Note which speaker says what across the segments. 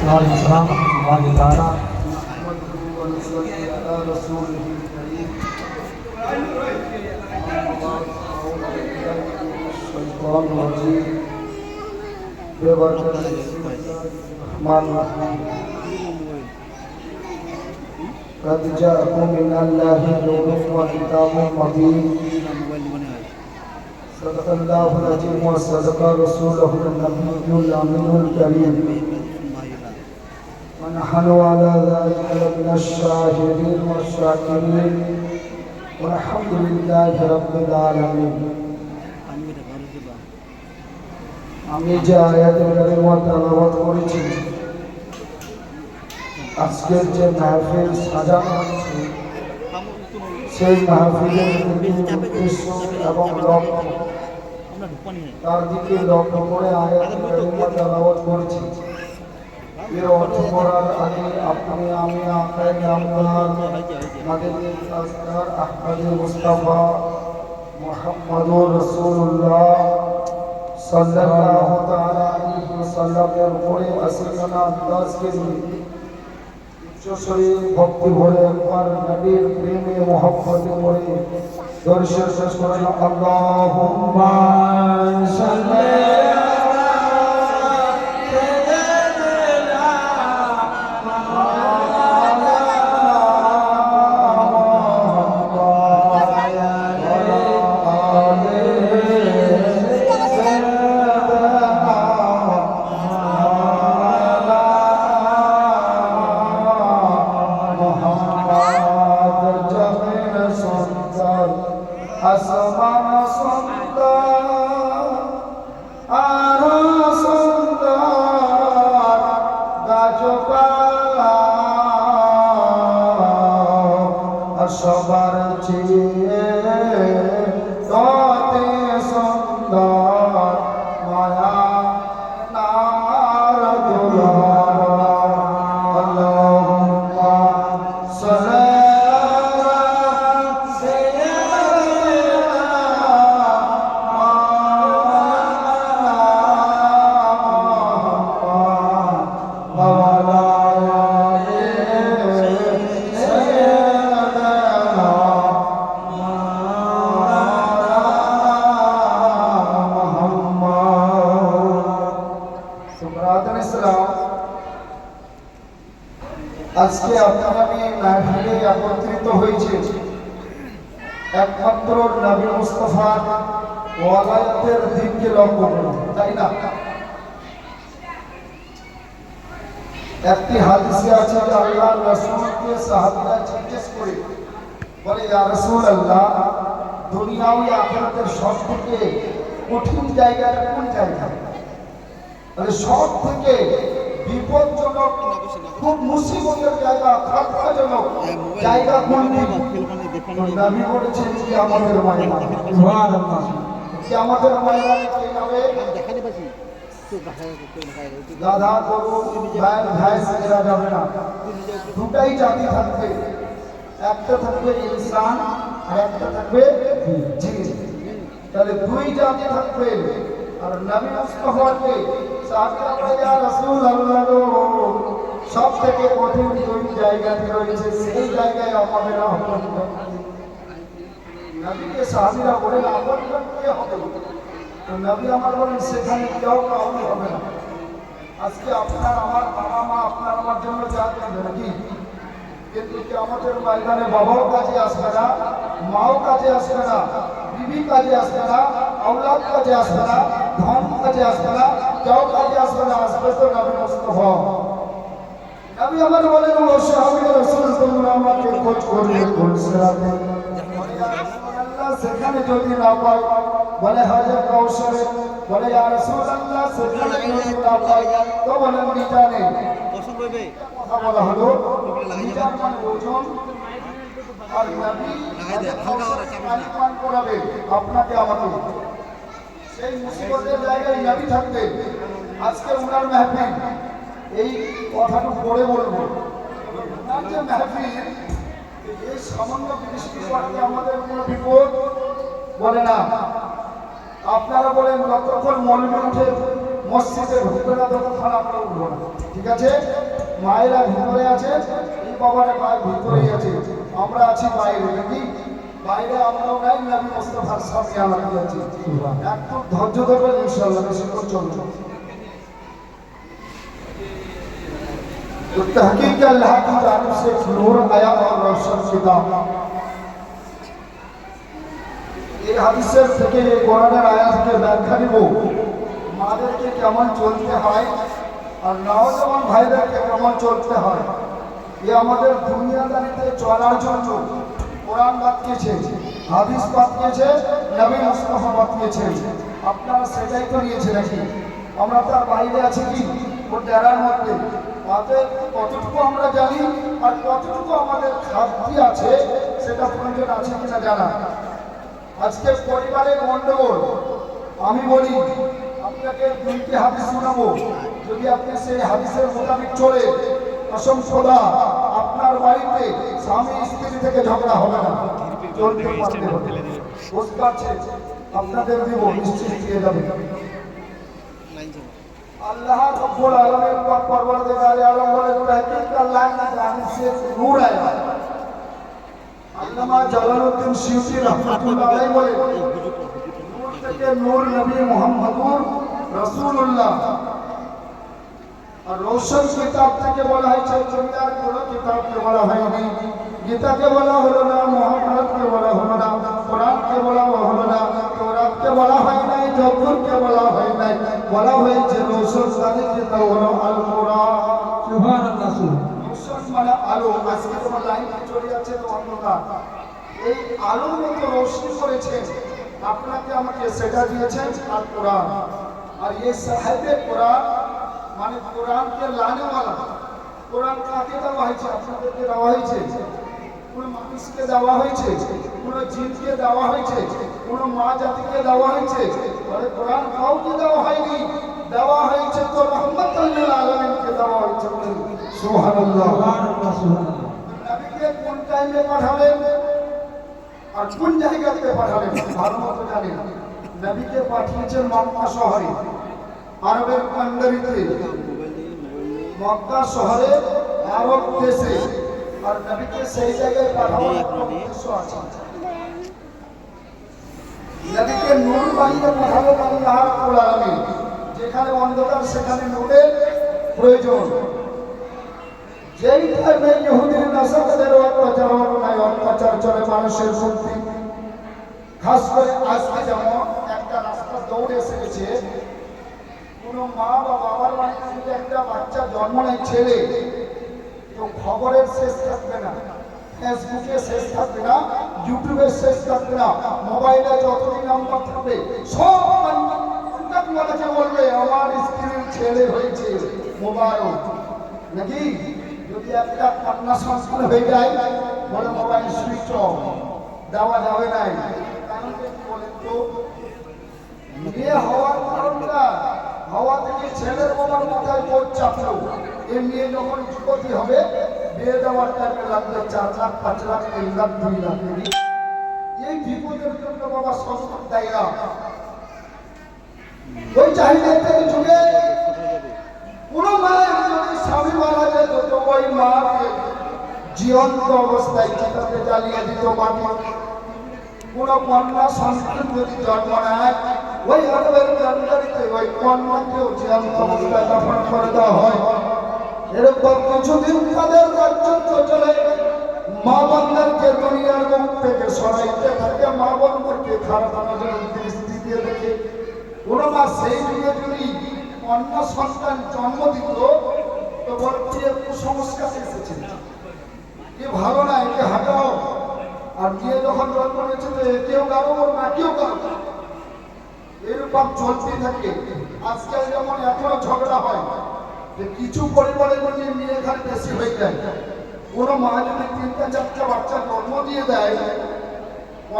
Speaker 1: وعليكم السلام ورحمة الله تعالى.
Speaker 2: نحمده ونصلي على رسوله الكريم الشيطان الرجيم ببركة الرحمن الرحيم قد جاءكم من الله نور وكتاب مبين. صدق الله العظيم وصدق رسوله النبي الأمين الكريم. ونحن على ذلك من الشاهدين والشاكرين والحمد لله رب العالمين আমি যে আয়াতের কালিমা তেলাওয়াত করেছি আজকের যে মাহফিল সাজানো হচ্ছে সেই মাহফিলের উদ্দেশ্য এবং লক্ষ্য তার দিকে লক্ষ্য করে আয়াতের কালিমা তেলাওয়াত করেছি এর অর্থ আগে আপনি আমি আকাই নামদার মাদের আসকার আহমদ মুস্তাফা মোহাম্মদুর রসুল্লাহ সাল্লাল্লাহু তাআলা আলাইহি ওয়াসাল্লামের ভক্তি ভরে একবার নবীর প্রেমে মহব্বতে করে দর্শন শেষ সাল্লি একটি হাদিসে আছে যে আল্লাহ রাসূলকে সাহাবীরা জিজ্ঞেস করে, বলে, ইয়া রাসূলুল্লাহ দুনিয়া ও আখিরাতের সবথেকে কঠিন জায়গাটা কোন জায়গা? তাহলে সব থেকে বিপজ্জনক, খুব মুসিবতের জায়গা খাতরাজনক জায়গা কোনটি? নবী বলেছেন যে আমাদের মায়েরা
Speaker 1: সুবহানাল্লাহ,
Speaker 2: যে আমাদের মায়েরা কে নামে গাধা গরু ভ্যান ভ্যাস এরা যাবে না। দুটাই জাতি থাকবে। একটা থাকবে ইনসান আর একটা থাকবে জিন। তাহলে দুই জাতি থাকবে। আর নবী মুস্তাফাকে সাহাবীরা বলে, ইয়া রাসূলুল্লাহ সব থেকে কঠিন দুই জায়গাতে রয়েছে, সেই জায়গায় আমাদের আহ্বান করতে নবীকে সাহাবীরা বলেন করতে হবে নবী আমার বলেন, সেখানে কেউ কাউরি হবে না। আজকে আপনার আমার বাবা মা আপনার আমার জন্য যা করবে নাকি? কিন্তু আমাদের ময়দানে বাবাও কাজে আসবে না, মাও কাজে আসবে না, বিবি কাজে আসবে না, আওলাদ কাজে আসবে না, ধন কাজে আসবে না, কেউ কাজে আসবে না আসবে তো নবী মুস্তফা। নবী আমার বলেন, ও সাহাবী রাসূল, তোমরা আমাকে খোঁজ করবে কোন সিরাতে সেখানে যদি না পাই বলে হাজার কৌশলে বলে ইয়া রাসূলুল্লাহ সেখানে যদি না পাই তো বলেন মিজানে কথা বলা হলো। মিজান মানে ওজন। আর নবী আলিমান করাবে আপনাকে আমাকে। সেই মুসিবতের জায়গায় নবী থাকবে। আজকে উনার মেহফিল। এই কথাটা পরে বলব। উনার যে মেহফিল এই সামান্য বৃষ্টি পড়তে আমাদের কোনো বিপদ? বলে না। আপনারা বলেন যতক্ষণ মলবি উঠে মসজিদে ঢুকবে না ততক্ষণ আমরা উঠবো না। ঠিক আছে? মায়েরা ভিতরে আছে, এই বাবারা মায়ের ভিতরেই আছে। আমরা আছি বাইরে নাকি? বাইরে আমরাও নাই, নবী মোস্তফার সামনে আমরা আছি একটু ধৈর্য ধরবেন, ইনশাআল্লাহ বেশিক্ষণ চলবে तो तहकीक अल्लाह की जानब से एक नूर आया और रोशन किताब এই হাদিসের থেকে এই কোরআনের আয়াতকে ব্যাখ্যা দিব মাদেরকে কেমন চলতে হয় আর নওজওয়ান ভাইদেরকে কেমন চলতে হয় এ আমাদের দুনিয়াদারিতে চলার জন্য কোরআন বাতিয়েছে হাদিস বাতিয়েছে নবী মুস্তফা বাতিয়েছে আপনারা সেটাই তো নিয়েছে নাকি আমরা তার বাইরে আছি কি ও ডেরার মধ্যে অতএব কতটুকু আমরা জানি আর কতটুকু আমাদের খাদ্যি আছে সেটা প্রয়োজন আছে কিনা জানা। আজকে পরিবারের গন্ডগোল, আমি বলি, আপনাকে দুইটি হাদিস শোনাবো। যদি আপনি সেই হাদিসের মোতাবেক চলে কসম খোদা, আপনার বাড়িতে স্বামী স্ত্রী থেকে ঝগড়া হবে না। চলতে পারছেন আপনাদের দিব নিশ্চিত দিয়ে যাবে। আল্লাহ রব্বুল আলামিন পাক পরবর্তীকাল আলম বলে তাহকিক আল্লাহ কি জানি সে নূর আয়া আল্লামা জালালউদ্দিন সিউতি রহমাতুল্লাহ আলাইহি বলে নূর থেকে নূর নবী মুহাম্মদুর রাসূলুল্লাহ। আর রোশন কিতাব থেকে বলা হয়েছে জমিদার কোনো কিতাবকে বলা হয়নি। গীতাকে বলা হলো না, মহাভারতকে বলা হলো না, কোরআনকে বলা হলো না তোরাতকে বলা হয় না জব্বরকে বলা হয় নাই। বলা হয়েছে রোশন সাথে কিতাব হলো আল কোরআন
Speaker 1: সুবহান আল্লাহ
Speaker 2: রোশন মানে আলো। আজকে তোমার লাইন চলে যাচ্ছে তো অন্ধকার। এই আলোর মতো রোশনি করেছেন আপনাকে আমাকে সেটা দিয়েছেন আর কোরআন। আর এই সাহেবের কোরআন মানে কোরআনকে লানেওয়ালা। কোরআন কাকে দেওয়া হয়েছে? আপনাদেরকে দেওয়া হয়েছে। কোন মানুষকে দেওয়া হয়েছে? কোন জিনকে দেওয়া হয়েছে? কোন মা জাতিকে দেওয়া হয়েছে? বলে কোরআন কাউকে দেওয়া হয়নি। দেওয়া হয়েছে তো রহমত আলমিনকে দেওয়া হয়েছে। সুবহানাল্লাহ। নবীকে কোন টাইমে পাঠালেন আর কোন জায়গাতে পাঠালেন ভালো মতো জানেন। নবীকে পাঠিয়েছেন মক্কা শহরে। আরবের কান্ডারিতে। মক্কা শহরে আরব দেশে। আর নবীকে সেই জায়গায় পাঠানোর উদ্দেশ্য আছে। নবীকে নূর বানিয়ে পাঠালেন আল্লাহ রাব্বুল আলামিন, যেখানে অন্ধকার, সেখানে নূরের প্রয়োজন। যেই টাইমে ইহুদির নাসাদের অত্যাচার অন্যায় অত্যাচার চলে মানুষের মুক্তি খাস করে আজকে যেমন একটা রাস্তা দৌড়ে এসে গেছে কোনো মা বা বাবার বাড়িতে একটা বাচ্চা জন্ম নেয়, ছেলে তো খবরের শেষ থাকবে না। ফেসবুকে শেষ থাকবে না, ইউটিউবে শেষ থাকবে না, মোবাইলে যতদিন নাম্বার থাকবে, সব কন্ট্যাক্টওয়ালাকে বলবে, আমার স্ত্রীর ছেলে হয়েছে মোবাইল নাকি? যদি একটা কান্না সংস্কার হয়ে যায়, বলে মোবাইল সুইচ অফ দেওয়া যাবে নাই বিয়ে হওয়ার কারণটা, হাওয়া থেকে ছেলের বাবার মাথায় বোঝ চাপলো এ মেয়ে যখন যুবতী হবে বিয়ে দেওয়ার টাইমে লাগবে চার লাখ পাঁচ লাখ তিন লাখ দুই লাখ। এই বিপদের জন্য বাবা সংস্কার দেয় না। ওই চাহিদা থেকে যুগে কোনো মায়ের যদি স্বামী মারা যেত তো ওই মাকে জীবন্ত অবস্থায় চিতাতে জ্বালিয়ে দিত মাটি। কোনো কন্যা সন্তান যদি জন্ম নেয়, ওই আরবের জানকারিতে ওই কন্যাকেও জীবন্ত অবস্থায় দাফন করে দেওয়া হয়। এরকম কিছুদিন তাদের রাজ্যত্ব চলে, মা বন্ধনকে দুনিয়ার মুখ থেকে সরাইতে থাকে, মা বন্ধনকে খারাপ নজরের দৃষ্টি দিয়ে দেখে কোনো মা সেই যুগে যদি অন্য সন্তান জন্ম দিত, তো বলতে কুসংস্কার এসেছে। এ ভালো না, একে হাঁটাও আর মেয়ে যখন জন্ম নিয়েছে, তো একেও গাড়ো ওর নাকেও গাড়ো এরকম চলতে থাকে। আজকাল যেমন এখনও ঝগড়া হয় যে কিছু পরিবারের মধ্যে মেয়ে এখানে বেশি হয়ে যায়। কোনো তিনটা চারটা বাচ্চা জন্ম দিয়ে দেয়,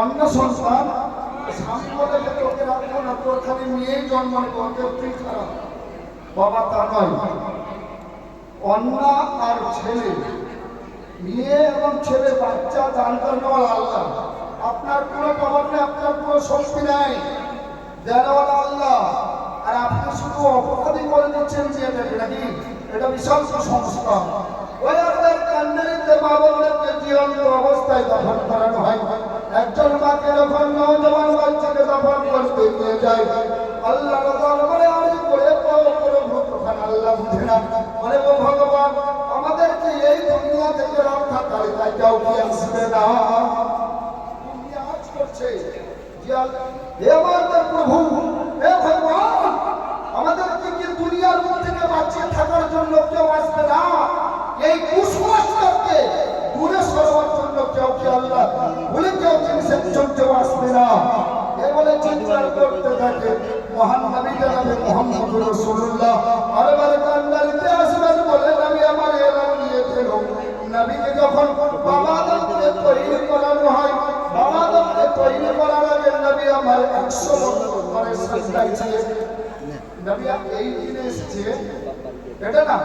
Speaker 2: অন্য সন্তান না, তোর খালি বাবা তা নয়। আর ছেলে, মেয়ে এবং ছেলে, বাচ্চা দান করেওয়ালা আল্লাহ। আপনার কোনো পাওয়ার নেই, আপনার কোনো শক্তি নাই। দেওয়ালা আল্লাহ। আর আপনি শুধু অপরাধী করে দিচ্ছেন যে এটা নাকি? এটা বিশাল কুসংস্কার। ওই আপনার কান্নারিতে মা বাবাকে জীবন্ত অবস্থায় দফন করানো হয়। একজন মাকে যখন নজওয়ান বাচ্চাকে দফন করতে নিয়ে যায় আল্লাহ দরবারে আরজ করে প্রভু তখন আল্লাহ বুঝে না। বলে, ও ভগবান, আমাদেরকে এই দুনিয়া থেকে রক্ষা করে তাই কেউ কি আসবে না। দুনিয়া আজ করছে। যে আমাদের প্রভু হে ভগবান আমাদেরকে কি দুনিয়ার মুখ থেকে বাঁচিয়ে থাকার জন্য কেউ আসবে না। এই কুসংস্কারকে দূরে সরাবার জন্য কেউ কি আল্লাহ বলে কেউ জিনিসের জন্য আসবে না। এ বলে চিন্তার করতে থাকে মহান নবী জানাবে মোহাম্মদ রসুল্লাহ কান্ডারিতে আসবেন বলে নবী আমার এলাম নিয়ে ফেল নবীকে যখন বাবা তৈরি করানো হয়, বাবা আদমকে তৈরি করার আগে নবী আমার একশো বছর পরে নবী এই দিনে এসেছে এটা না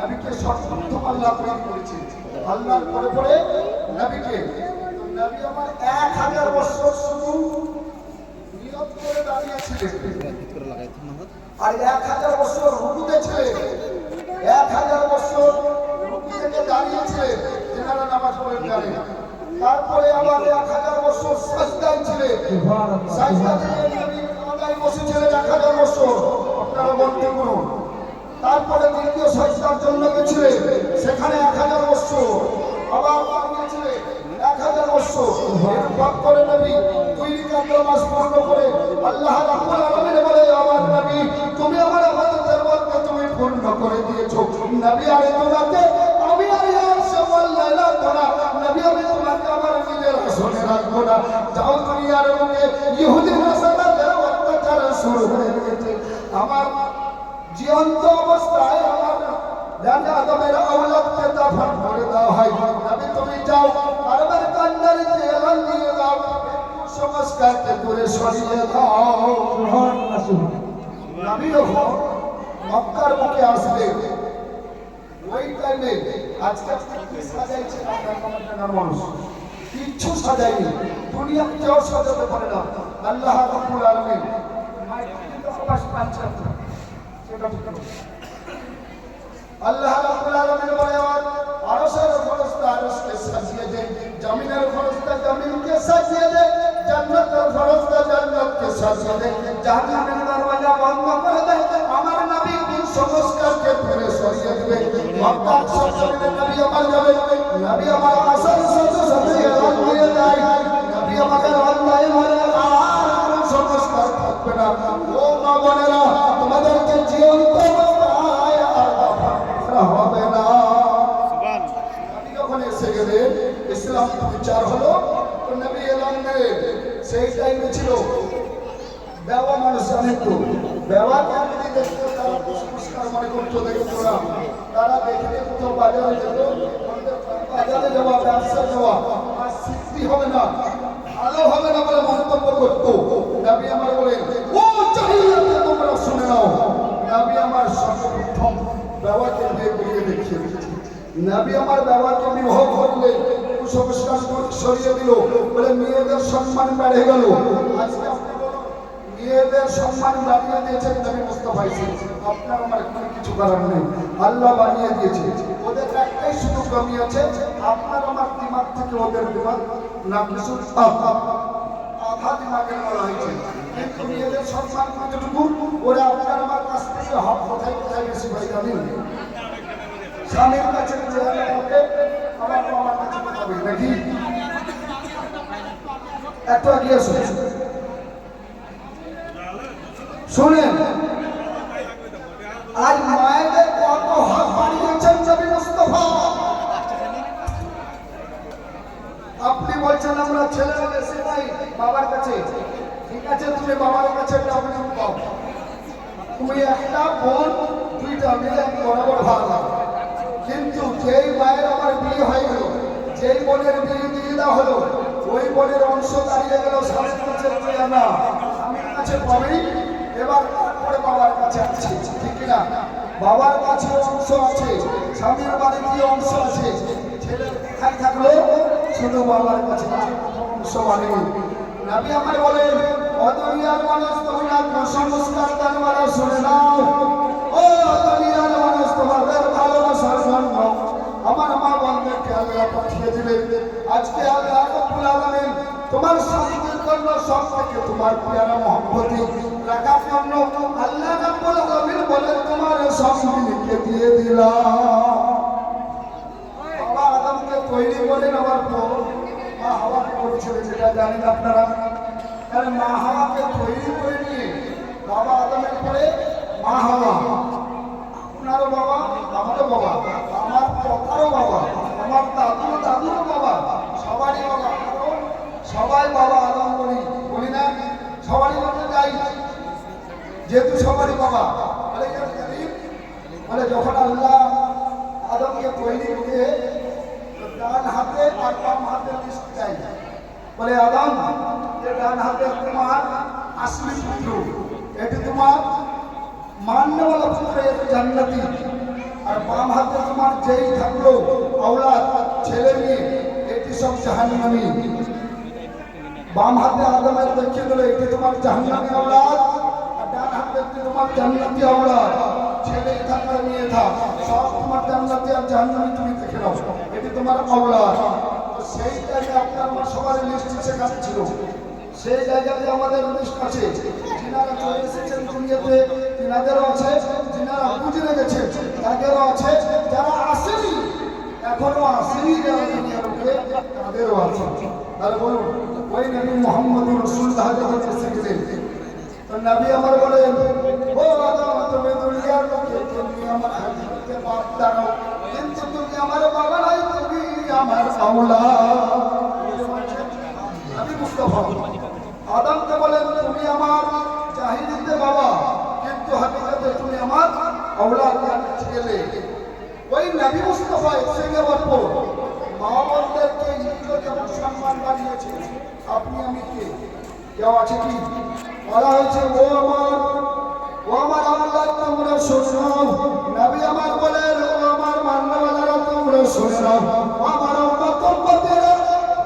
Speaker 2: নবীকে সর্বপ্রথম আল্লাহ প্রেরণ করেছে। আল্লাহর পরে পরে নবীকে নবী আমার এক হাজার বছর শুধু নিয়ত করে দাঁড়িয়েছিলেন। আর এক হাজার রাখব না যাও দুনিয়ার মুখে ইহুদি নাসারাদের অত্যাচার শুরু হয়ে গেছে আমার জীবন্ত অবস্থায় আমার জানে আদমের আওলাদকে দাফন করে দেওয়া হয়। নবী তুমি যাও আরবের কান্ডারিতে এলান দিয়ে দাও সংস্কারকে দূরে সরিয়ে দাও।
Speaker 1: সুবহানাল্লাহ
Speaker 2: যখন মক্কার মুখে আসবে, ওই টাইমে আজকে কি সাজাইছে আপনার কমান্ডার মানুষ কিচ্ছু সাজাইনি দুনিয়া কেউ সাজাতে পারে না। আল্লাহ রাব্বুল আলামিন। আল্লাহ রাব্বুল আলামিন বলে আমার আরশের ফেরেশতা আরশকে সাজিয়ে দে, জমিনের ফেরেশতা জমিনকে সাজিয়ে দে, জান্নাতের ফেরেশতা জান্নাতকে সাজিয়ে দে, জাহান্নামের দরওয়াজা বন্ধ করে দে, আমার নবী কোন সংস্কারকে ফিরে সরিয়ে দিবে। মক্কা সরজমিনে নবী আমার যাবে নবী আমার আসল ইসলাম বিচার হলো নবী এলাম সেই টাইমে ছিল। বেওয়া মানুষ জানেন তো। যদি দেখতো তারা কুসংস্কার মনে করতো দেখতো না তারা দেখলে কোথাও বাজারে যেত বাজারে যাওয়া ব্যবসা যাওয়া, আর সিদ্ধি হবে না, ভালো হবে না বলে মন্তব্য করতো। নবী আমার বলেন ও চাহিদাকে তোমরা শুনে নাও। নবী আমার সর্বপ্রথম বেওয়াকে বিয়ে করিয়ে দেখিয়ে নবী আমার বাবাকে বিবাহ করলে কুসংস্কার সরিয়ে দিল। বলে মেয়েদের সম্মান বেড়ে গেল। মেয়েদের সম্মান বাড়িয়ে দিয়েছেন নবী মুস্তফা। আপনার আমার কোনো কিছু করার নেই। আল্লাহ বানিয়ে দিয়েছে। ওদের একটাই শুধু কমি আছে, আপনার আমার দিমাগ থেকে ওদের দিমাগ না কিছু আধা দিমাগের বলা হয়েছে। কিন্তু মেয়েদের সম্মান কতটুকু? ওরা আপনার আমার কাছ থেকে হক কোথায় কোথায় বেশি ভাই জানেন স্বামীর কাছে আমার বাবার নাকি একটু এগিয়ে শুনে শুনেন, আজ মায়েদের কত হাত বাড়িয়েছেন নবী মুস্তফা? আপনি বলছেন আমরা ছেলেরা বেশি নাই, বাবার কাছে। ঠিক আছে, তুমি বাবার কাছে ডাবলিউ পাও তুমি একটা বোন, দুইটা মিলে বরাবর ভালো কিন্তু যেই মায়ের আমার বিয়ে হয়ে গেল যেই বনের দেওয়া হলো, ওই বনের অংশ দাঁড়িয়ে গেল কাছে পেয়ে না স্বামীর কাছে পাবেই এবার তারপরে বাবার কাছে আছে ঠিক না বাবার কাছে অংশ আছে, স্বামীর কি অংশ আছে। ছেলে কোথায় থাকল? শুধু বাবার কাছে অংশ মানে। নাবি আমার বলেন অদরিয়ার মানুষ তোমরা কুসংস্কার দানওয়ালা শুনে নাও। ও অদরিয়ার মানুষ তোমাদের ভালোবাসার জন্য। আমার আল্লাহ পাঠিয়ে দিলেন আজকে আল্লাহ রব্বুল বাবা আদমকে করে মা হাওয়া। আপনারও বাবা, আমারও বাবা, আমার কথারও বাবা। আমার দাদুর বাবা, সবারই বাবা সবাই বাবা, আদম বলি বলি না, সবারই বলতে যাই, যেহেতু সবারই বাবা? বলে যখন আল্লাহ আদমকে তৈরি করে ডান হাতে আর বাম হাতে লিস্ট দেয় বলে আদম, যে ডান হাতে তোমার আসলি পুত্র এটি তোমার মান্যওয়ালা পুত্র, এটি জান্নাতি, আর বাম হাতে তোমার যেই থাকল আওলাদ, ছেলে মেয়ে এটি সব জাহান্নামী বাম হাতে আদমের দেখিয়ে দিল এটি তোমার জাহান্নামী আওলাদ, আর ডান হাতে একটি তোমার জান্নাতি আওলাদ। ছেলে থাক আর মেয়ে থাক, সব তোমার জান্নাতি আর জাহান্নামী তুমি দেখে নাও, এটি তোমার আওলাদ। সেই জায়গায় আপনার আমার সবার লিস্ট সেখানে ছিল। সেই জায়গাতে আমাদের লিস্ট আছে, যিনারা চলে এসেছেন দুনিয়াতে, তিনাদেরও আছে, যিনারা বুঝে গেছেন তাদেরও আছে, যারা আসেনি এখনও আসেনি যারা দুনিয়ার তাদেরও আছে। তাহলে বলুন, ওই নবী মোহাম্মদ রসুল যখন এসে গেলেন তো নবী আমার বলেন তুমি দুনিয়ার লোকে, তুমি আমার হাবিবকে বাপ দাও কিন্তু তুমি আমার বাবা নাই, তুমি আমার আওলা তুমি আমার জাহিদিতে বাবা, কিন্তু হাকিকতে তুমি আমার আওলাদ ছেলে ওই নবী মুস্তাফা এসে যাওয়ার পর মা বোনদেরকে ইজ্জত এবং সম্মান বানিয়েছে? আপনি আমি কে? কেউ আছে কি? বলা হয়েছে, ও আমার ও আমার আল্লাহ তোমরা শুনলাম নবী আমার বলেন, ও আমার মান্যওয়ালারা তোমরা শুনলাম আমার উম্মত উম্মতেরা,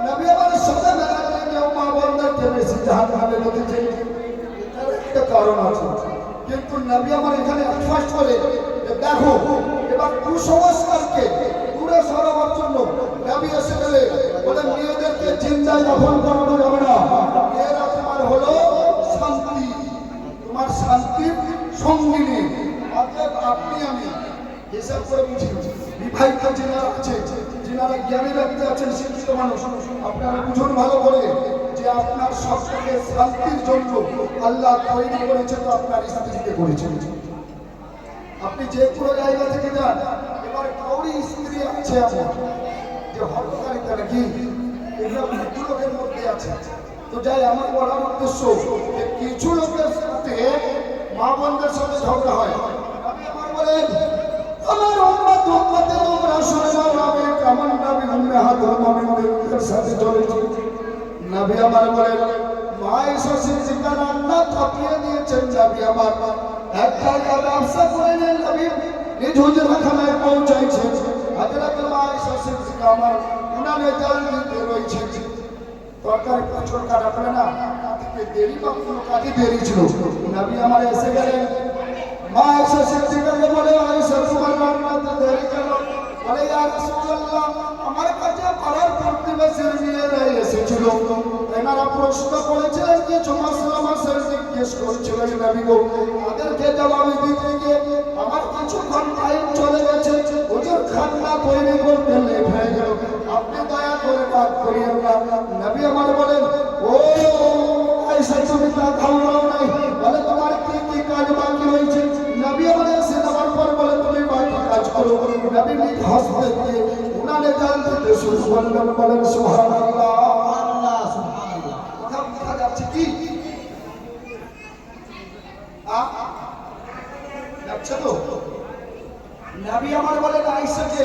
Speaker 2: নবী আমার সাথে মেলাতে কেউ মা বোনদেরকে বেশি জাহান্নামে রেখেছে। এটার একটা কারণ আছে। কিন্তু নবী আমার এখানে ফার্স্ট করে দেখো এবার কুসংস্কারকে দূরে সরাবার জন্য নবী এসে গেলে বলে মেয়েদেরকে চিন্তায় দখল করানো যাবে না। এরা তোমার হলো শান্তি। তোমার শান্তির সঙ্গিনী। অতএব আপনি আমি হিসাব করে বুঝি বিবাহিত যিনারা আছে, যিনারা জ্ঞানী ব্যক্তি আছেন, শিক্ষিত মানুষ, আপনারা বুঝুন ভালো করে যে আপনার সবটাকে শান্তির জন্য আল্লাহ তৈরি করেছে তো আপনার স্ত্রীকে করেছেন আপনি যে কোনো জায়গা থেকে যান, এবার কাউরি স্ত্রী আছে আমার যে হটকারিতা নাকি এগুলো কিছু লোকের মধ্যে আছে। তো যাই, আমার বলার উদ্দেশ্য যে কিছু লোকের সাথে মা বোনদের সাথে ঝগড়া হয়। আমি আমার বলেন আমার বলেন, মা এসে নবী আমার। এক টাকা ব্যবসা করে নেন নবী। নিজ হুজরাখানায় পৌঁছাইছেন। হযরত এসে সিদ্দিকা আমার উনানে জল দিতে রয়েছে। তরকারি প্রচুর কাটা ফেলে না কাটিতে দেরি বা কোনো কাটি দেরি ছিল। নবী আমার এসে গেলেন। মা এসে সিদ্দিকাকে বলে আয়েশা, তোমার রান্নাতে দেরি কেন? বলে আমার কাছে পাড়ার প্রতিবেশীর মেয়েরা এসেছিল। এনারা প্রশ্ন করেছিলেন কিছু মাসলা জিজ্ঞেস করছিলেন নবী গো? তাদেরকে জবাব দিতে গিয়ে আমার কিছুক্ষণ টাইম চলে গেছে। হুজুর খান্না তৈরি করতে লেট হয়ে গেল। আপনি দয়া করে বাদ করিয়েন না। নবী আমার বলেন, ও, আয়েশা, তুমি তা খাওয়াও নাই। বলে, তোমার কি কি কাজ বাকি রয়েছে? নবী আমার এসে যাওয়ার পর বলে, তুমি বাকি কাজ করো। নবী উনানে জাল দিতে শুরু বলেন নবী আমার বলে আইসাকে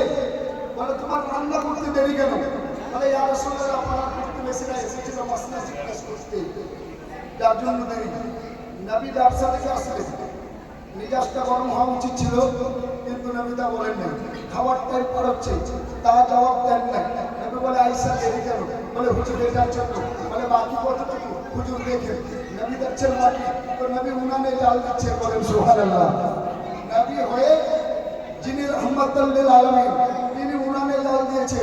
Speaker 2: বলে, তোমার রান্না করতে দেরি কেন? বলে, ইয়া রাসূলুল্লাহ আপনারা প্রতিবেশীরা এসেছিল মসলা জিজ্ঞেস করতে যার জন্য দেরি নবী ব্যবসা থেকে আসলে মিজাজটা গরম হওয়া উচিত ছিল, কিন্তু নবী তা বলেন না খাবার টাইম হচ্ছে তা জবাব দেন না নবী বলে, আইসা দেরি কেন? বলে, হুজুর এটার জন্য। বলে, বাকি কতটুকু? হুজুর দেখেন, নবী দেখছেন মাটি তো নবী উনানে জাল দিচ্ছে, বলেন, সুবহানাল্লাহ। নবী হয়ে যিনি রহমতুল্লিল আলমিন তিনি উনানে জাল দিয়েছে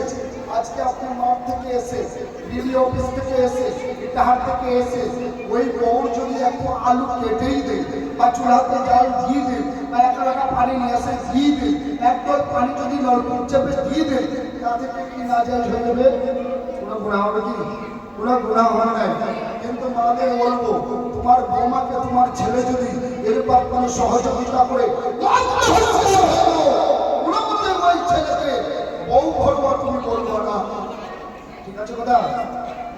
Speaker 2: আজকে আপনি মাঠ থেকে এসে বিডি অফিস থেকে এসে, ইটাহার থেকে এসে, ওই বউর যদি একটু আলু কেটেই দেয় বা চুলাতে জাল দিয়ে দেয়, বা এক টাকা পানি নিয়ে এসে দিয়ে দেয়, এক ডল পানি যদি নলকূপ চেপে দিয়ে দেয়, তাদেরকে কি না যায় হয়ে যাবে? কোনো গুণা হবে কি? কোনো গুণা হবে না। কিন্তু মাদের বলব, তোমার বৌমাকে, তোমার ছেলে যদি এরপর কোনো সহযোগিতা করে ওই ছেলেকে বউ ভরবো তুমি বলব না ঠিক আছে কথা?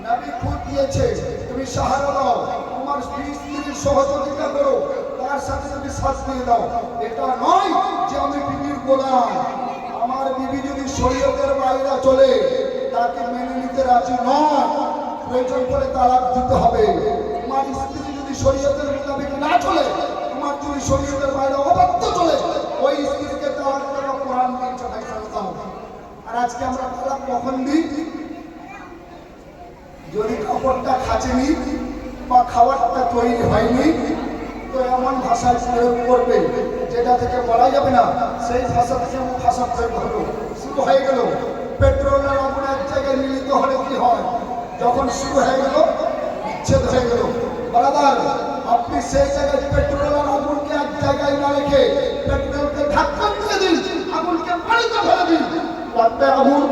Speaker 2: নবী খুদ দিয়েছে, তুমি সাহারা দাও তোমার স্ত্রী স্ত্রীর সহযোগিতা করো, তার সাথে তুমি সাথ দিয়ে দাও এটা নয় যে আমি বিবির গোলাম। আমার বিবি যদি শরীয়তের বাইরে চলে, তাকে মেনে নিতে রাজি নয়। প্রয়োজন করে তালাক দিতে হবে। তোমার স্ত্রী যদি শরীয়তের মোতাবেক না চলে, তোমার যদি শরীয়তের বাইরে অবাধ্য চলে, ওই স্ত্রীকে তালাক দেওয়া কোরআন দিয়েছে ভাই সাল্লাল্লাহু আর আজকে আমরা তালাক কখন দিই? যদি কাপড়টা খাচেনি বা খাবারটা তৈরি হয়নি, তো এমন ভাষায় প্রয়োগ করবে, যেটা থেকে বলা যাবে না, সেই ভাষা থেকে ভাষা প্রয়োগ হলো শুরু হয়ে গেল। পেট্রোলের আগুন এক জায়গায় মিলিত হলে কি হয়? যখন শুরু হয়ে গেল, বিচ্ছেদ হয়ে গেল। বরাদার, আপনি সেই জায়গায় পেট্রোলের আগুনকে এক জায়গায় না রেখে পেট্রোলকে ধাক্কা দিয়ে দিন, আগুনকে পানিতে ফেলে দিন। লাগবে আগুন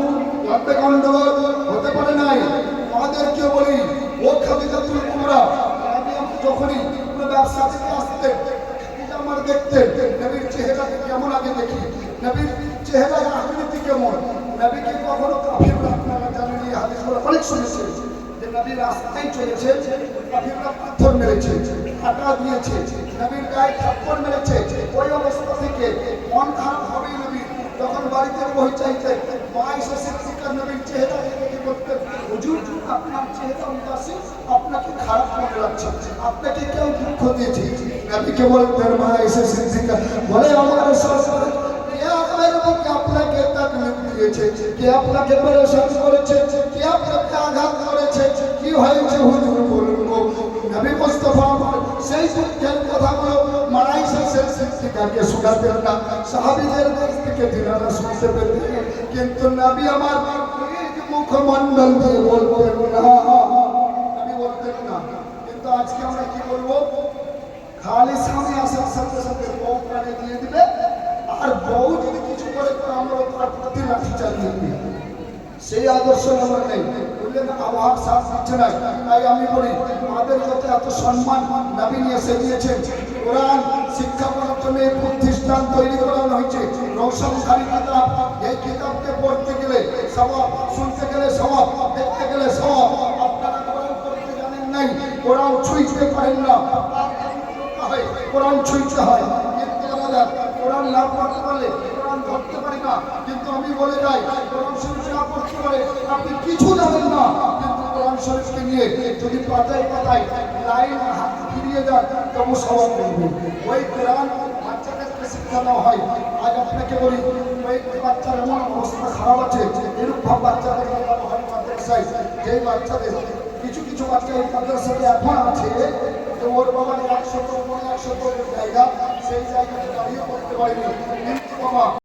Speaker 2: লাগবে গন্ডগোল হতে পারে নাই। আমাদেরকে বলি, ও খাদিজা তুল কুমরা আমি যখনই ব্যবসা থেকে খাদিজা আমার দেখতেন নবীর চেহারাকে কেমন আগে দেখি? নবীর চেহারা আকৃতি কেমন? নবীকে কখনো কাফিররা আপনারা জানেন এই হাদিসগুলো অনেক শুনেছেন যে নবীর রাস্তায় চলেছে, কাফিররা পাথর মেরেছে কাটা দিয়েছে, নবীর গায়ে থাপ্পড় মেরেছে, ওই অবস্থা থেকে মন খারাপ বাড়িতে বই চাইতে মা এসে শিক্ষিকার নবীর চেহারা দেখে বলতেন হুজুর, আপনার চেহারা উদাসী আপনাকে খারাপ মনে লাগছে, আপনাকে কেউ দুঃখ দিয়েছে? নবীকে বলতেন মা এসে শিক্ষিকা বলে, আমার সরকার আপনাকে আঘাত করেছে, কি হয়েছে হুজুর, বলুন নবী মুস্তাফা আমার সেই দুঃখের কথাগুলো মারাই সেই শিক্ষিকাকে শোনাতেন না। সাহাবিদের কাছ থেকে দিনারা শুনতে পেতেন কিন্তু নবী আমার মুখমণ্ডল দিয়ে বলতেন না। নবী বলতেন না। কিন্তু আজকে আমরা কি বলব? খালি স্বামী আসার সাথে সাথে বউ প্রাণে দিয়ে দিবে। আর বউ যদি কিছু করে আমরা তার প্রতি লাঠি চালিয়ে দিই। সেই আদর্শ আমার নেই। বুঝলেন আবহাওয়ার সাথ দিচ্ছে শিক্ষা প্রতিষ্ঠান তৈরি করানো হয়েছে। রৌশনকারী কিতাব এই কিতাবকে পড়তে গেলে স্বভাব শুনতে গেলে স্বভাব দেখতে গেলে স্বভাব আপনারা কোরআন পড়তে জানেন নাই কোরআন ছুঁইতে পারেন না হয় কোরআন ছুঁইতে হয় কিন্তু আমাদের কোরআন না পড়তে পারলে কোরআন ধরতে পারি না কিন্তু আমি বলে যাই কোরআন শরীফ না পড়তে পারে আপনি কিছু জানেন না কিন্তু কোরআন শরীফকে নিয়ে যদি পাতায় পাতায় লাইন ফিরিয়ে যান তবু স্বভাব করবে ওই কোরআন শিক্ষা হয়। আজ আপনাকে বলি, ওই বাচ্চার এমন অবস্থা খারাপ আছে এরূপ ভাব বাচ্চাদের দেওয়া হয় মাদ্রাসায়। যেই বাচ্চাদের কিছু কিছু বাচ্চা এই মাদ্রাসাতে এখন আছে যে ওর বাবার একশো একশো জায়গা, সেই জায়গাতে দাঁড়িয়ে করতে পারেনি। কিন্তু বাবা